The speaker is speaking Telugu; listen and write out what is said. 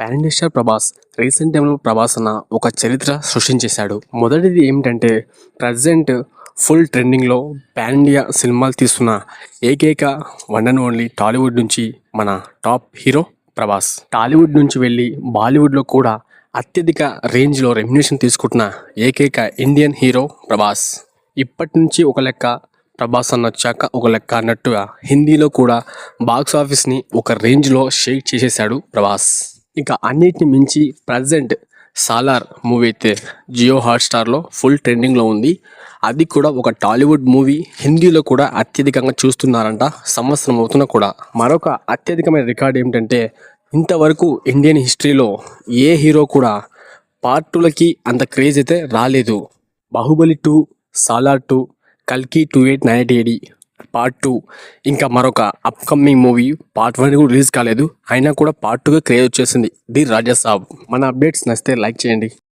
పాన్ ప్రభాస్ రీసెంట్ టైంలో ప్రభాస్ అన్న ఒక చరిత్ర సృష్టించేశాడు. మొదటిది ఏమిటంటే ప్రజెంట్ ఫుల్ ట్రెండింగ్లో పాన్ ఇండియా సినిమాలు తీస్తున్న ఏకైక వన్ అండ్ ఓన్లీ టాలీవుడ్ నుంచి మన టాప్ హీరో ప్రభాస్. టాలీవుడ్ నుంచి వెళ్ళి బాలీవుడ్లో కూడా అత్యధిక రేంజ్లో రెమ్యునేషన్ తీసుకుంటున్న ఏకైక ఇండియన్ హీరో ప్రభాస్. ఇప్పటి నుంచి ఒక లెక్క ప్రభాస్ అన్న వచ్చాక ఒక లెక్క అన్నట్టుగా హిందీలో కూడా బాక్స్ ఆఫీస్ని ఒక రేంజ్లో షేక్ చేసేశాడు ప్రభాస్. ఇంకా అన్నిటిని మించి ప్రజెంట్ సాలార్ మూవీ అయితే జియో హాట్స్టార్లో ఫుల్ ట్రెండింగ్లో ఉంది. అది కూడా ఒక టాలీవుడ్ మూవీ. హిందీలో కూడా అత్యధికంగా చూస్తున్నారంట. సంవత్సరం అవుతున్నా కూడా. మరొక అత్యధికమైన రికార్డ్ ఏమిటంటే ఇంతవరకు ఇండియన్ హిస్టరీలో ఏ హీరో కూడా పార్ట్ టూలకి అంత క్రేజ్ అయితే రాలేదు. బాహుబలి టూ సాలార్ టూ కల్కి two eight nine eighty part two ఇంకా మరొక అప్కమింగ్ మూవీ పార్ట్ వన్ కూడా రిలీజ్ కాలేదు. అయినా కూడా పార్ట్ టూగా క్రేజ్ వచ్చేసింది. ది రాజా సాబ్. మన అప్డేట్స్ నచ్చితే లైక్ చేయండి.